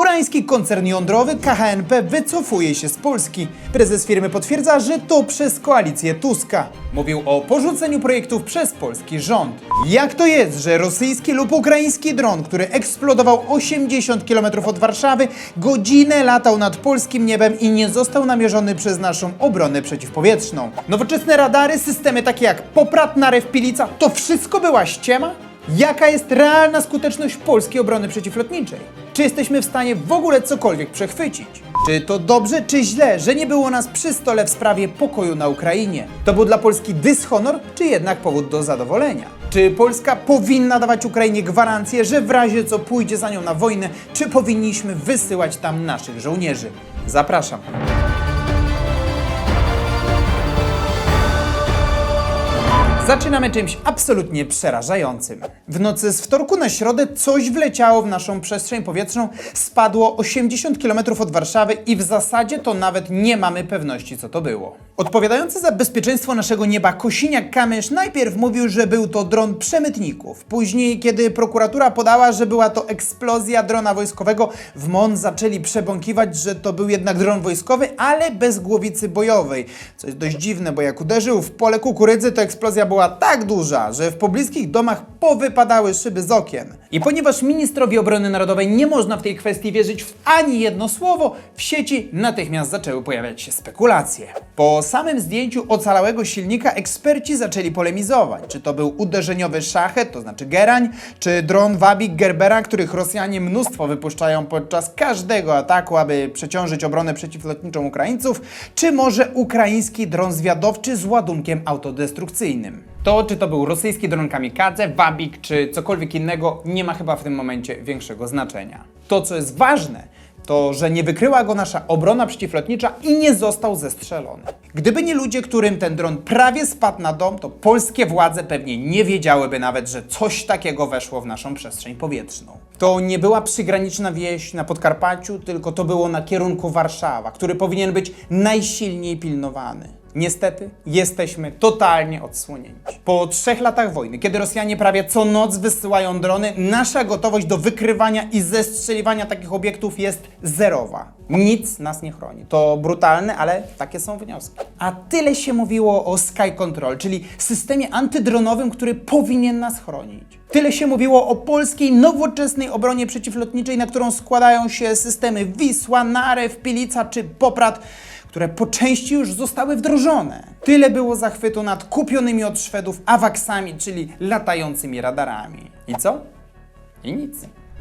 Koreański koncern jądrowy KHNP wycofuje się z Polski. Prezes firmy potwierdza, że to przez koalicję Tuska. Mówił o porzuceniu projektów przez polski rząd. Jak to jest, że rosyjski lub ukraiński dron, który eksplodował 80 km od Warszawy, godzinę latał nad polskim niebem i nie został namierzony przez naszą obronę przeciwpowietrzną? Nowoczesne radary, systemy takie jak Poprat, Narew, Pilica, to wszystko była ściema? Jaka jest realna skuteczność polskiej obrony przeciwlotniczej? Czy jesteśmy w stanie w ogóle cokolwiek przechwycić? Czy to dobrze, czy źle, że nie było nas przy stole w sprawie pokoju na Ukrainie? To był dla Polski dyshonor, czy jednak powód do zadowolenia? Czy Polska powinna dawać Ukrainie gwarancję, że w razie co pójdzie za nią na wojnę, czy powinniśmy wysyłać tam naszych żołnierzy? Zapraszam. Zaczynamy czymś absolutnie przerażającym. W nocy z wtorku na środę coś wleciało w naszą przestrzeń powietrzną, spadło 80 km od Warszawy i w zasadzie to nawet nie mamy pewności, co to było. Odpowiadający za bezpieczeństwo naszego nieba Kosiniak-Kamysz najpierw mówił, że był to dron przemytników. Później, kiedy prokuratura podała, że była to eksplozja drona wojskowego, w MON zaczęli przebąkiwać, że to był jednak dron wojskowy, ale bez głowicy bojowej. Co jest dość dziwne, bo jak uderzył w pole kukurydzy, to eksplozja była tak duża, że w pobliskich domach powypadały szyby z okien. I ponieważ ministrowi obrony narodowej nie można w tej kwestii wierzyć w ani jedno słowo, w sieci natychmiast zaczęły pojawiać się spekulacje. Po samym zdjęciu ocalałego silnika eksperci zaczęli polemizować, czy to był uderzeniowy szachet, to znaczy Gerań, czy dron Wabik Gerbera, których Rosjanie mnóstwo wypuszczają podczas każdego ataku, aby przeciążyć obronę przeciwlotniczą Ukraińców, czy może ukraiński dron zwiadowczy z ładunkiem autodestrukcyjnym. To, czy to był rosyjski dron kamikadze, Wabik, czy cokolwiek innego, nie ma chyba w tym momencie większego znaczenia. To, co jest ważne, to, że nie wykryła go nasza obrona przeciwlotnicza i nie został zestrzelony. Gdyby nie ludzie, którym ten dron prawie spadł na dom, to polskie władze pewnie nie wiedziałyby nawet, że coś takiego weszło w naszą przestrzeń powietrzną. To nie była przygraniczna wieś na Podkarpaciu, tylko to było na kierunku Warszawa, który powinien być najsilniej pilnowany. Niestety jesteśmy totalnie odsłonięci. Po trzech latach wojny, kiedy Rosjanie prawie co noc wysyłają drony, nasza gotowość do wykrywania i zestrzeliwania takich obiektów jest zerowa. Nic nas nie chroni. To brutalne, ale takie są wnioski. A tyle się mówiło o Sky Control, czyli systemie antydronowym, który powinien nas chronić. Tyle się mówiło o polskiej, nowoczesnej obronie przeciwlotniczej, na którą składają się systemy Wisła, Narew, Pilica czy Poprat które po części już zostały wdrożone. Tyle było zachwytu nad kupionymi od Szwedów awaksami, czyli latającymi radarami. I co? I nic.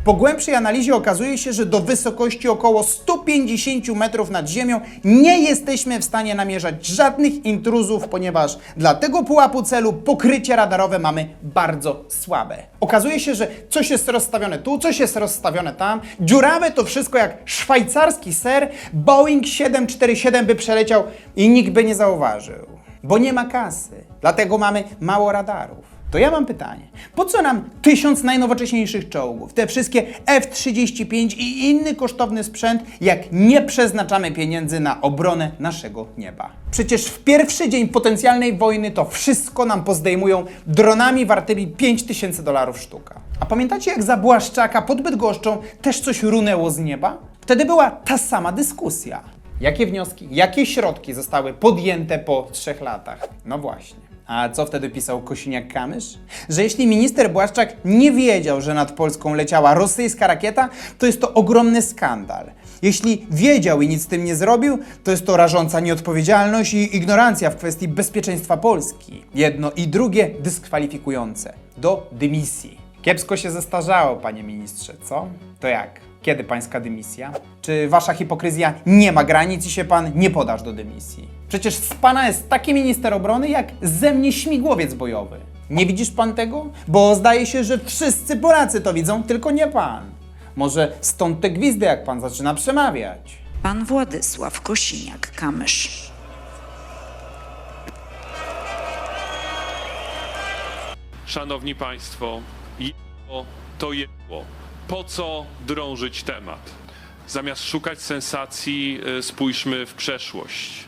Po głębszej analizie okazuje się, że do wysokości około 150 metrów nad ziemią nie jesteśmy w stanie namierzać żadnych intruzów, ponieważ dla tego pułapu celu pokrycie radarowe mamy bardzo słabe. Okazuje się, że coś jest rozstawione tu, coś jest rozstawione tam. Dziurawe to wszystko jak szwajcarski ser, Boeing 747 by przeleciał i nikt by nie zauważył. Bo nie ma kasy, dlatego mamy mało radarów. To ja mam pytanie. Po co nam tysiąc najnowocześniejszych czołgów, te wszystkie F-35 i inny kosztowny sprzęt, jak nie przeznaczamy pieniędzy na obronę naszego nieba? Przecież w pierwszy dzień potencjalnej wojny to wszystko nam pozdejmują dronami wartymi 5000 dolarów sztuka. A pamiętacie jak za Błaszczaka pod Bydgoszczą też coś runęło z nieba? Wtedy była ta sama dyskusja. Jakie wnioski, jakie środki zostały podjęte po trzech latach? No właśnie. A co wtedy pisał Kosiniak-Kamysz? Że jeśli minister Błaszczak nie wiedział, że nad Polską leciała rosyjska rakieta, to jest to ogromny skandal. Jeśli wiedział i nic z tym nie zrobił, to jest to rażąca nieodpowiedzialność i ignorancja w kwestii bezpieczeństwa Polski. Jedno i drugie dyskwalifikujące. Do dymisji. Kiepsko się zestarzało, panie ministrze, co? To jak? Kiedy pańska dymisja? Czy wasza hipokryzja nie ma granic i się pan nie podasz do dymisji? Przecież z pana jest taki minister obrony jak ze mnie śmigłowiec bojowy. Nie widzisz pan tego? Bo zdaje się, że wszyscy Polacy to widzą, tylko nie pan. Może stąd te gwizdy, jak pan zaczyna przemawiać. Pan Władysław Kosiniak-Kamysz. Szanowni Państwo, jedło to jedło. Po co drążyć temat? Zamiast szukać sensacji, y, spójrzmy w przeszłość.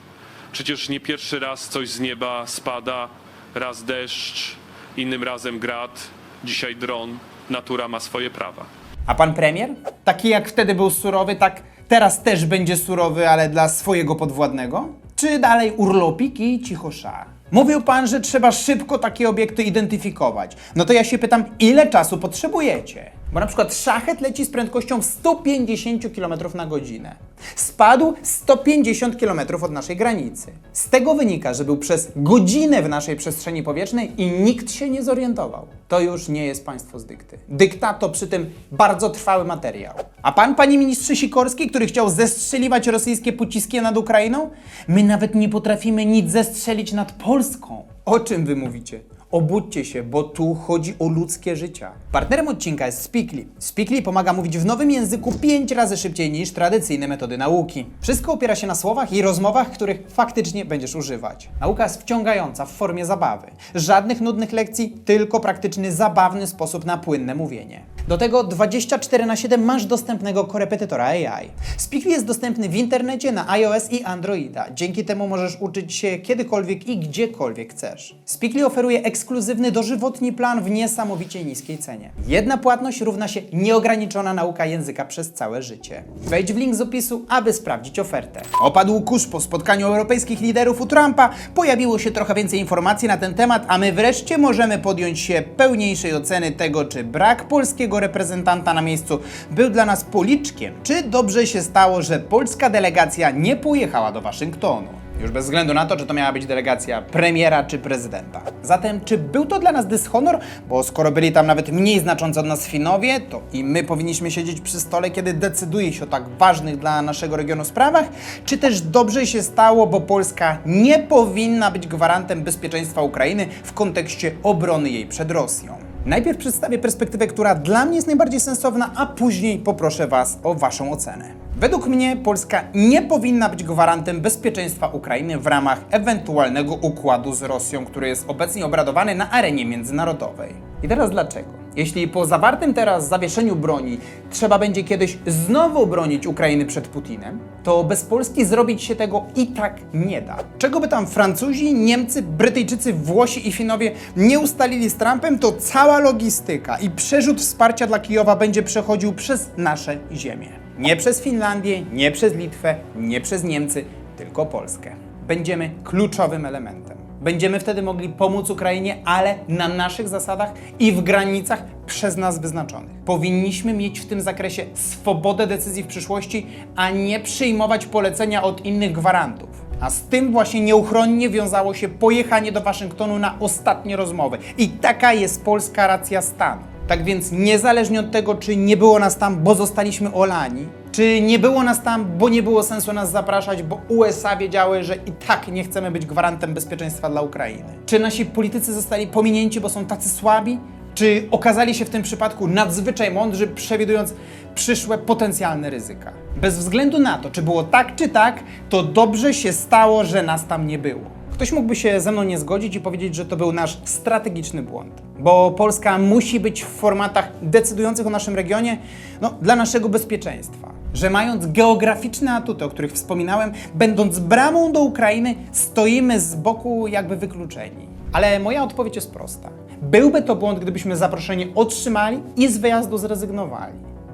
Przecież nie pierwszy raz coś z nieba spada, raz deszcz, innym razem grad, dzisiaj dron. Natura ma swoje prawa. A pan premier? Taki jak wtedy był surowy, tak teraz też będzie surowy, ale dla swojego podwładnego? Czy dalej urlopik i cichosza? Mówił pan, że trzeba szybko takie obiekty identyfikować. No to ja się pytam, ile czasu potrzebujecie? Bo na przykład szachet leci z prędkością 150 km na godzinę. Spadł 150 km od naszej granicy. Z tego wynika, że był przez godzinę w naszej przestrzeni powietrznej i nikt się nie zorientował. To już nie jest państwo z dykty. Dykta to przy tym bardzo trwały materiał. A pan, panie ministrze Sikorski, który chciał zestrzeliwać rosyjskie pociski nad Ukrainą? My nawet nie potrafimy nic zestrzelić nad Polską. O czym wy mówicie? Obudźcie się, bo tu chodzi o ludzkie życia. Partnerem odcinka jest Speakly. Speakly pomaga mówić w nowym języku 5 razy szybciej niż tradycyjne metody nauki. Wszystko opiera się na słowach i rozmowach, których faktycznie będziesz używać. Nauka jest wciągająca w formie zabawy. Żadnych nudnych lekcji, tylko praktyczny, zabawny sposób na płynne mówienie. Do tego 24 na 7 masz dostępnego korepetytora AI. Speakly jest dostępny w internecie na iOS i Androida. Dzięki temu możesz uczyć się kiedykolwiek i gdziekolwiek chcesz. Speakly oferuje ekskluzywny dożywotni plan w niesamowicie niskiej cenie. Jedna płatność równa się nieograniczona nauka języka przez całe życie. Wejdź w link z opisu, aby sprawdzić ofertę. Opadł kurz po spotkaniu europejskich liderów u Trumpa, pojawiło się trochę więcej informacji na ten temat, a my wreszcie możemy podjąć się pełniejszej oceny tego, czy brak polskiego reprezentanta na miejscu był dla nas policzkiem, czy dobrze się stało, że polska delegacja nie pojechała do Waszyngtonu. Już bez względu na to, czy to miała być delegacja premiera czy prezydenta. Zatem, czy był to dla nas dyshonor? Bo skoro byli tam nawet mniej znaczący od nas Finowie, to i my powinniśmy siedzieć przy stole, kiedy decyduje się o tak ważnych dla naszego regionu sprawach? Czy też dobrze się stało, bo Polska nie powinna być gwarantem bezpieczeństwa Ukrainy w kontekście obrony jej przed Rosją? Najpierw przedstawię perspektywę, która dla mnie jest najbardziej sensowna, a później poproszę Was o Waszą ocenę. Według mnie Polska nie powinna być gwarantem bezpieczeństwa Ukrainy w ramach ewentualnego układu z Rosją, który jest obecnie obradowany na arenie międzynarodowej. I teraz dlaczego? Jeśli po zawartym teraz zawieszeniu broni trzeba będzie kiedyś znowu bronić Ukrainy przed Putinem, to bez Polski zrobić się tego i tak nie da. Czego by tam Francuzi, Niemcy, Brytyjczycy, Włosi i Finowie nie ustalili z Trumpem, to cała logistyka i przerzut wsparcia dla Kijowa będzie przechodził przez nasze ziemię. Nie przez Finlandię, nie przez Litwę, nie przez Niemcy, tylko Polskę. Będziemy kluczowym elementem. Będziemy wtedy mogli pomóc Ukrainie, ale na naszych zasadach i w granicach przez nas wyznaczonych. Powinniśmy mieć w tym zakresie swobodę decyzji w przyszłości, a nie przyjmować polecenia od innych gwarantów. A z tym właśnie nieuchronnie wiązało się pojechanie do Waszyngtonu na ostatnie rozmowy. I taka jest polska racja stanu. Tak więc niezależnie od tego, czy nie było nas tam, bo zostaliśmy olani, czy nie było nas tam, bo nie było sensu nas zapraszać, bo USA wiedziały, że i tak nie chcemy być gwarantem bezpieczeństwa dla Ukrainy? Czy nasi politycy zostali pominięci, bo są tacy słabi? Czy okazali się w tym przypadku nadzwyczaj mądrzy, przewidując przyszłe potencjalne ryzyka? Bez względu na to, czy było tak czy tak, to dobrze się stało, że nas tam nie było. Ktoś mógłby się ze mną nie zgodzić i powiedzieć, że to był nasz strategiczny błąd, bo Polska musi być w formatach decydujących o naszym regionie no, dla naszego bezpieczeństwa. Że mając geograficzne atuty, o których wspominałem, będąc bramą do Ukrainy, stoimy z boku jakby wykluczeni. Ale moja odpowiedź jest prosta. Byłby to błąd, gdybyśmy zaproszenie otrzymali i z wyjazdu zrezygnowali.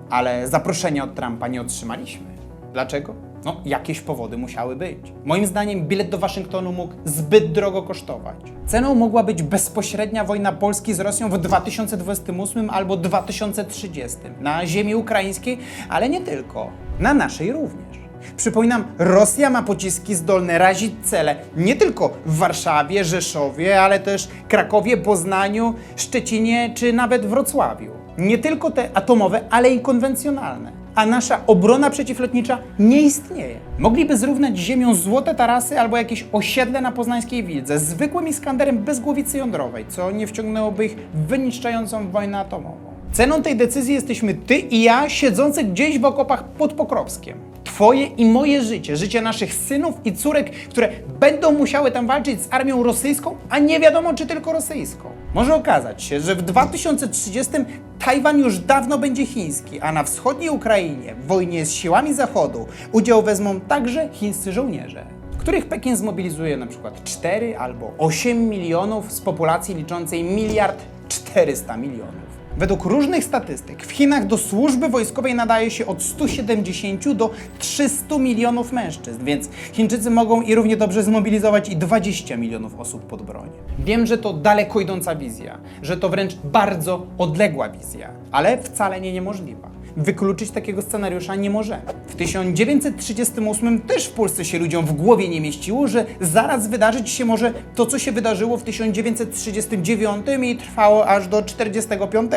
Ale zaproszenia od Trumpa nie otrzymaliśmy. Dlaczego? No, jakieś powody musiały być. Moim zdaniem bilet do Waszyngtonu mógł zbyt drogo kosztować. Ceną mogła być bezpośrednia wojna Polski z Rosją w 2028 albo 2030 na ziemi ukraińskiej, ale nie tylko. Na naszej również. Przypominam, Rosja ma pociski zdolne razić cele nie tylko w Warszawie, Rzeszowie, ale też Krakowie, Poznaniu, Szczecinie czy nawet Wrocławiu. Nie tylko te atomowe, ale i konwencjonalne. A nasza obrona przeciwlotnicza nie istnieje. Mogliby zrównać ziemią złote tarasy albo jakieś osiedle na poznańskiej Wildze z zwykłym Iskanderem bez głowicy jądrowej, co nie wciągnęłoby ich w wyniszczającą wojnę atomową. Ceną tej decyzji jesteśmy ty i ja, siedzący gdzieś w okopach pod Pokropskiem. Twoje i moje życie, życie naszych synów i córek, które będą musiały tam walczyć z armią rosyjską, a nie wiadomo czy tylko rosyjską. Może okazać się, że w 2030 Tajwan już dawno będzie chiński, a na wschodniej Ukrainie w wojnie z siłami Zachodu udział wezmą także chińscy żołnierze których Pekin zmobilizuje przykład 4 albo 8 milionów z populacji liczącej miliard 400 milionów. Według różnych statystyk w Chinach do służby wojskowej nadaje się od 170 do 300 milionów mężczyzn, więc Chińczycy mogą i równie dobrze zmobilizować i 20 milionów osób pod broń. Wiem, że to daleko idąca wizja, że to wręcz bardzo odległa wizja, ale wcale nie niemożliwa. Wykluczyć takiego scenariusza nie możemy. W 1938 też w Polsce się ludziom w głowie nie mieściło, że zaraz wydarzyć się może to, co się wydarzyło w 1939 i trwało aż do 1945.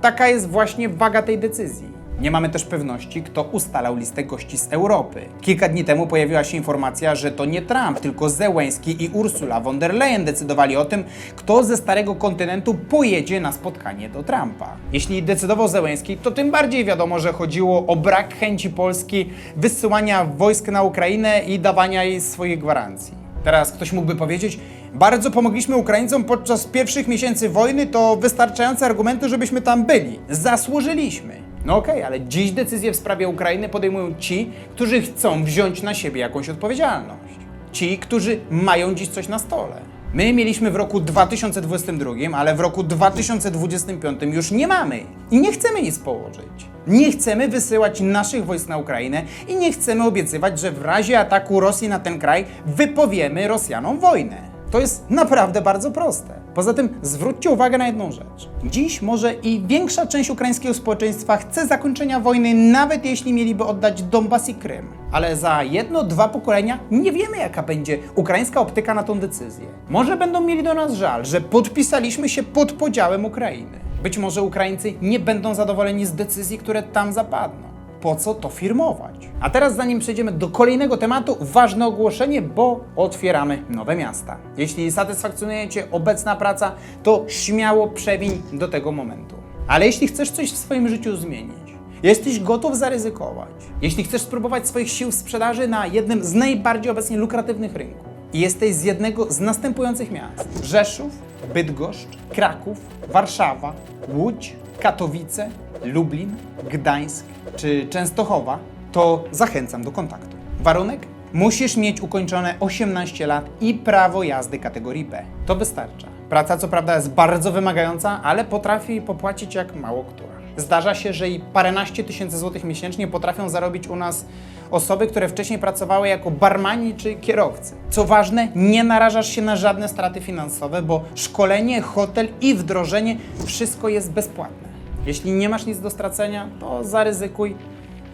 Taka jest właśnie waga tej decyzji. Nie mamy też pewności, kto ustalał listę gości z Europy. Kilka dni temu pojawiła się informacja, że to nie Trump, tylko Zełenski i Ursula von der Leyen decydowali o tym, kto ze starego kontynentu pojedzie na spotkanie do Trumpa. Jeśli decydował Zełenski, to tym bardziej wiadomo, że chodziło o brak chęci Polski wysyłania wojsk na Ukrainę i dawania jej swoich gwarancji. Teraz ktoś mógłby powiedzieć, bardzo pomogliśmy Ukraińcom podczas pierwszych miesięcy wojny, to wystarczające argumenty, żebyśmy tam byli. Zasłużyliśmy. No okej, ale dziś decyzje w sprawie Ukrainy podejmują ci, którzy chcą wziąć na siebie jakąś odpowiedzialność. Ci, którzy mają dziś coś na stole. My mieliśmy w roku 2022, ale w roku 2025 już nie mamy i nie chcemy nic położyć. Nie chcemy wysyłać naszych wojsk na Ukrainę i nie chcemy obiecywać, że w razie ataku Rosji na ten kraj wypowiemy Rosjanom wojnę. To jest naprawdę bardzo proste. Poza tym zwróćcie uwagę na jedną rzecz. Dziś może i większa część ukraińskiego społeczeństwa chce zakończenia wojny, nawet jeśli mieliby oddać Donbas i Krym. Ale za jedno, dwa pokolenia nie wiemy, jaka będzie ukraińska optyka na tą decyzję. Może będą mieli do nas żal, że podpisaliśmy się pod podziałem Ukrainy. Być może Ukraińcy nie będą zadowoleni z decyzji, które tam zapadną po co to firmować. A teraz, zanim przejdziemy do kolejnego tematu, ważne ogłoszenie, bo otwieramy nowe miasta. Jeśli satysfakcjonuje Cię obecna praca, to śmiało przewiń do tego momentu. Ale jeśli chcesz coś w swoim życiu zmienić, jesteś gotów zaryzykować, jeśli chcesz spróbować swoich sił w sprzedaży na jednym z najbardziej obecnie lukratywnych rynków i jesteś z jednego z następujących miast: Rzeszów, Bydgoszcz, Kraków, Warszawa, Łódź, Katowice, Lublin, Gdańsk czy Częstochowa, to zachęcam do kontaktu. Warunek? Musisz mieć ukończone 18 lat i prawo jazdy kategorii B. To wystarcza. Praca co prawda jest bardzo wymagająca, ale potrafi popłacić jak mało która. Zdarza się, że i paręnaście tysięcy złotych miesięcznie potrafią zarobić u nas osoby, które wcześniej pracowały jako barmani czy kierowcy. Co ważne, nie narażasz się na żadne straty finansowe, bo szkolenie, hotel i wdrożenie wszystko jest bezpłatne. Jeśli nie masz nic do stracenia, to zaryzykuj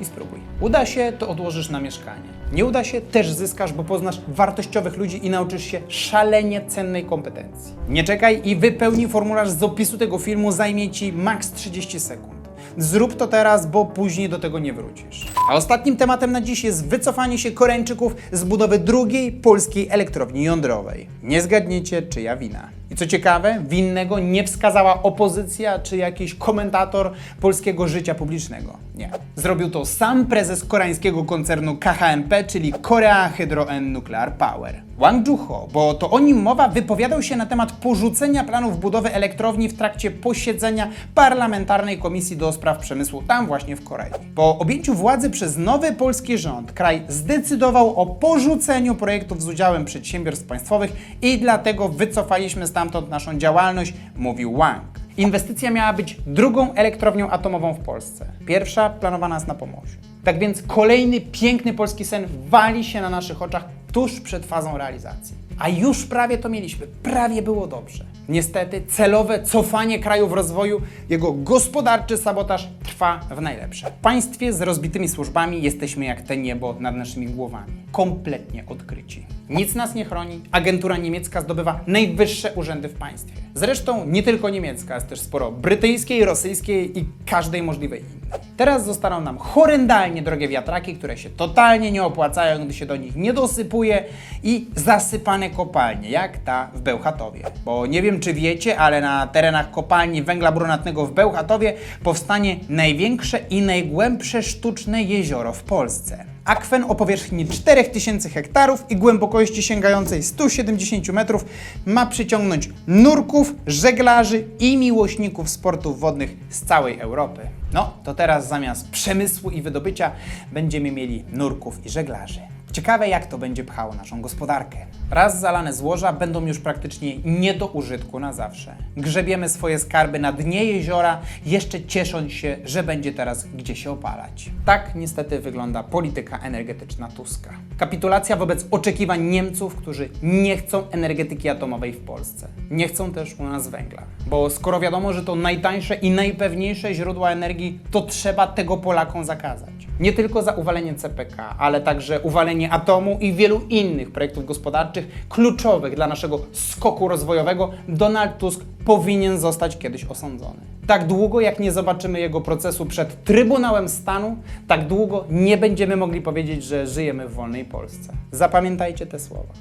i spróbuj. Uda się, to odłożysz na mieszkanie. Nie uda się, też zyskasz, bo poznasz wartościowych ludzi i nauczysz się szalenie cennej kompetencji. Nie czekaj i wypełnij formularz z opisu tego filmu, zajmie Ci maks 30 sekund. Zrób to teraz, bo później do tego nie wrócisz. A ostatnim tematem na dziś jest wycofanie się Koreańczyków z budowy drugiej polskiej elektrowni jądrowej. Nie zgadniecie, czyja wina. Co ciekawe, winnego nie wskazała opozycja czy jakiś komentator polskiego życia publicznego. Nie. Zrobił to sam prezes koreańskiego koncernu KHNP, czyli Korea Hydro and Nuclear Power. Wang Juho, bo to o nim mowa, wypowiadał się na temat porzucenia planów budowy elektrowni w trakcie posiedzenia parlamentarnej komisji do spraw przemysłu tam właśnie w Korei. Po objęciu władzy przez nowy polski rząd, kraj zdecydował o porzuceniu projektów z udziałem przedsiębiorstw państwowych i dlatego wycofaliśmy stamtąd naszą działalność, mówił Wang. Inwestycja miała być drugą elektrownią atomową w Polsce. Pierwsza planowana jest na Pomorzu. Tak więc kolejny piękny polski sen wali się na naszych oczach tuż przed fazą realizacji. A już prawie to mieliśmy, prawie było dobrze. Niestety celowe cofanie kraju w rozwoju, jego gospodarczy sabotaż trwa w najlepsze. W państwie z rozbitymi służbami jesteśmy jak te niebo nad naszymi głowami. Kompletnie odkryci. Nic nas nie chroni. Agentura niemiecka zdobywa najwyższe urzędy w państwie. Zresztą nie tylko niemiecka, jest też sporo brytyjskiej, rosyjskiej i każdej możliwej innej. Teraz zostaną nam horrendalnie drogie wiatraki, które się totalnie nie opłacają, gdy się do nich nie dosypuje i zasypane kopalnie, jak ta w Bełchatowie. Bo nie wiem, czy wiecie, ale na terenach kopalni węgla brunatnego w Bełchatowie powstanie największe i najgłębsze sztuczne jezioro w Polsce. Akwen o powierzchni 4000 hektarów i głębokości sięgającej 170 metrów ma przyciągnąć nurków, żeglarzy i miłośników sportów wodnych z całej Europy. No, to teraz zamiast przemysłu i wydobycia będziemy mieli nurków i żeglarzy. Ciekawe, jak to będzie pchało naszą gospodarkę. Raz zalane złoża będą już praktycznie nie do użytku na zawsze. Grzebiemy swoje skarby na dnie jeziora, jeszcze ciesząc się, że będzie teraz gdzie się opalać. Tak niestety wygląda polityka energetyczna Tuska. Kapitulacja wobec oczekiwań Niemców, którzy nie chcą energetyki atomowej w Polsce. Nie chcą też u nas węgla. Bo skoro wiadomo, że to najtańsze i najpewniejsze źródła energii, to trzeba tego Polakom zakazać. Nie tylko za uwalenie CPK, ale także uwalenie atomu i wielu innych projektów gospodarczych kluczowych dla naszego skoku rozwojowego, Donald Tusk powinien zostać kiedyś osądzony. Tak długo, jak nie zobaczymy jego procesu przed Trybunałem Stanu, tak długo nie będziemy mogli powiedzieć, że żyjemy w wolnej Polsce. Zapamiętajcie te słowa.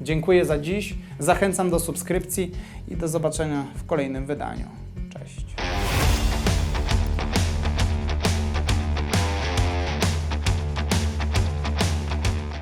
Dziękuję za dziś, zachęcam do subskrypcji i do zobaczenia w kolejnym wydaniu.